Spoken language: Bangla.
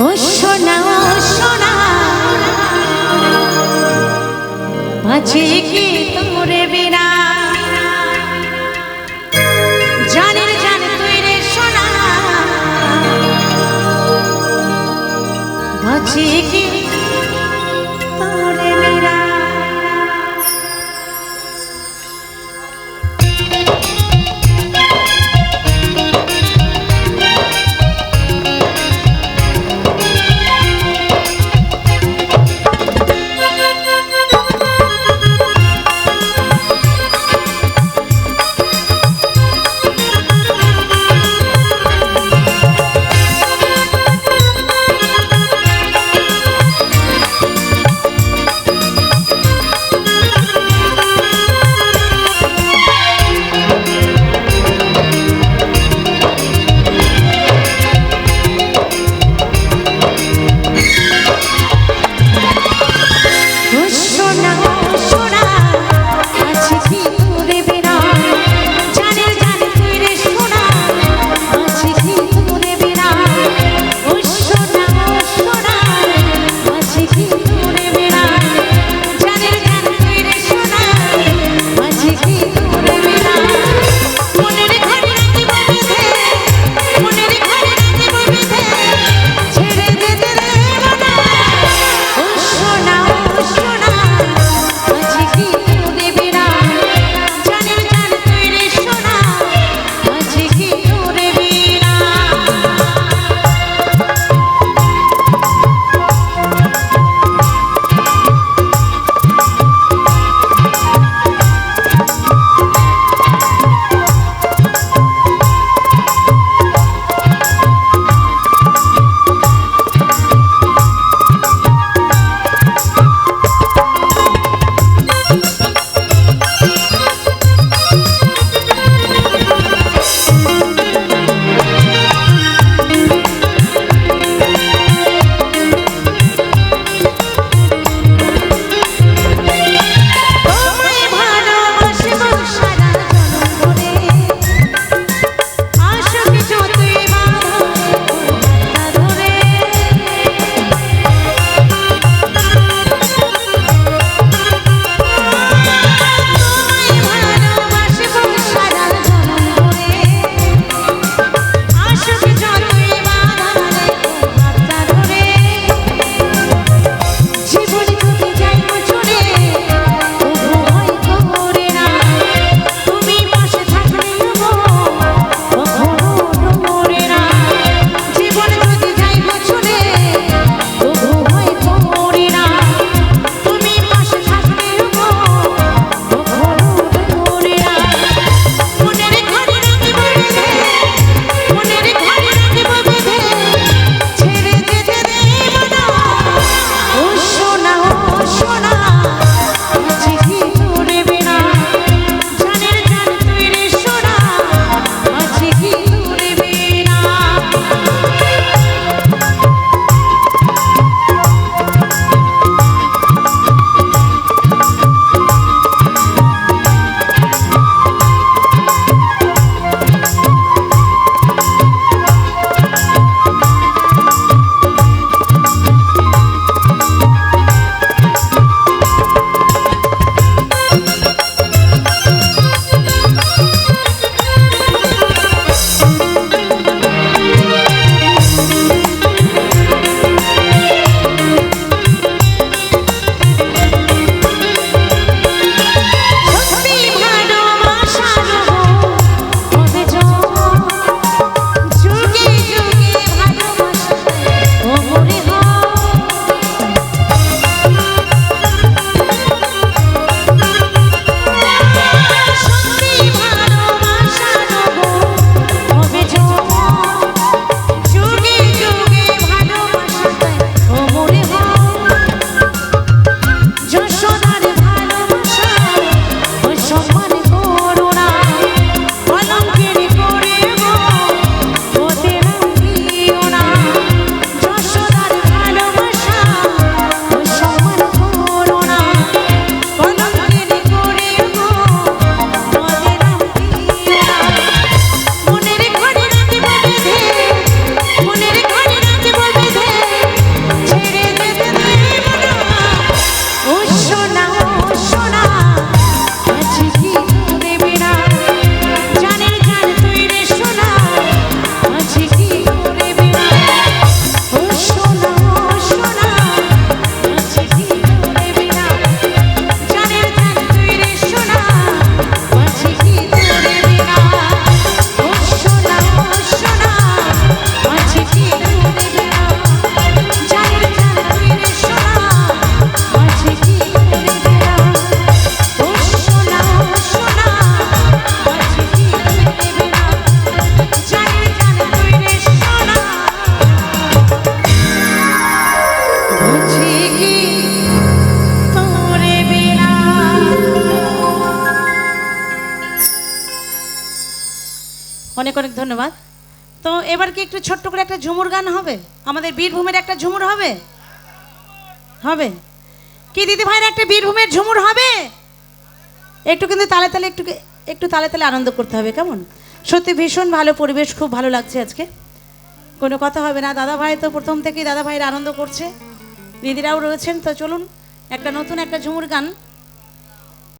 ও সোনা ও সোনা। বাঁচে কি অনেক অনেক ধন্যবাদ। তো এবার কি একটু ছোট্ট করে একটা ঝুমুর গান হবে? আমাদের বীরভূমের একটা ঝুমুর হবে? হবে। কি দিদি ভাইয়ের একটা বীরভূমের ঝুমুর হবে? একটু কিন্তু তালে তালে একটু একটু তালে তালে আনন্দ করতে হবে, কেমন? সত্যি ভীষণ ভালো পরিবেশ, খুব ভালো লাগছে আজকে। কোনো কথা হবে না। দাদা ভাই তো প্রথম থেকেই দাদা ভাইয়ের আনন্দ করছে। দিদিরাও রয়েছেন, তো চলুন একটা নতুন একটা ঝুমুর গান